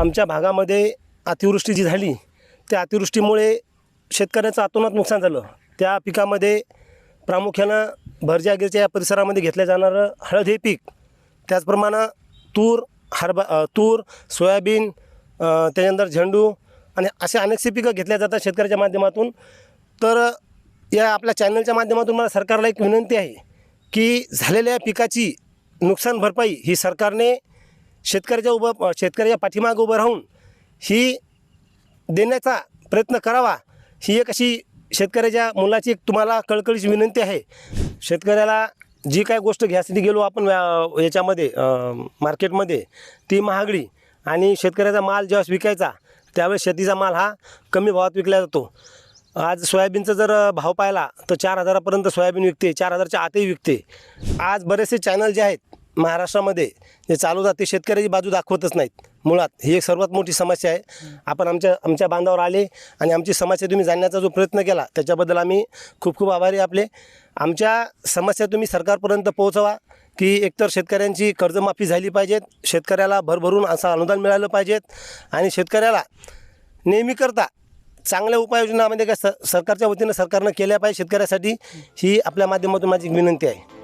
आमच्या भागामध्ये अतिवृष्टी जी झाली त्या अतिवृष्टीमुळे शेतकऱ्याचं अतोनात नुकसान झालं. त्या पिकामध्ये प्रामुख्यानं भरजागीरच्या या परिसरामध्ये घेतलं जाणारं हळद हे पीक त्याचप्रमाणे तूर हरभा तूर सोयाबीन त्याच्यानंतर झेंडू आणि असे अनेकसे पिकं घेतल्या जातात शेतकऱ्याच्या माध्यमातून. तर या आपल्या चॅनलच्या माध्यमातून मला सरकारला एक विनंती आहे की झालेल्या पिकाची नुकसान भरपाई ही सरकारने शेतकऱ्याच्या उभं शेतकऱ्याच्या पाठीमागं उभं राहून ही देण्याचा प्रयत्न करावा ही एक अशी शेतकऱ्याच्या मुलाची एक तुम्हाला कळकळीची विनंती आहे. शेतकऱ्याला जी काय गोष्ट घ्यासाठी गेलो आपण व्या- याच्यामध्ये मार्केटमध्ये ती महागडी आणि शेतकऱ्याचा माल ज्यावेळेस विकायचा त्यावेळेस शेतीचा माल हा कमी भावात विकला जातो. आज सोयाबीनचा जर भाव पाहिला तर चार हजारापर्यंत सोयाबीन विकते चार हजारच्या आतही विकते. आज बरेचसे चॅनल जे आहेत महाराष्ट्रामध्ये जे चालू जाते शेतकऱ्याची बाजू दाखवतच नाहीत. मुळात ही एक सर्वात मोठी समस्या आहे. आपण आमच्या आमच्या बांधावर आले आणि आमची समस्या तुम्ही जाणण्याचा जो प्रयत्न केला त्याच्याबद्दल आम्ही खूप खूप आभारी आपले. आमच्या समस्या तुम्ही सरकारपर्यंत पोहोचवा की एकतर शेतकऱ्यांची कर्जमाफी झाली पाहिजेत शेतकऱ्याला भरभरून असं अनुदान मिळालं पाहिजेत आणि शेतकऱ्याला नेहमीकरता चांगल्या उपाययोजना म्हणजे काय स सरकारच्या वतीनं सरकारनं केल्या पाहिजे शेतकऱ्यासाठी ही आपल्या माध्यमातून माझी विनंती आहे.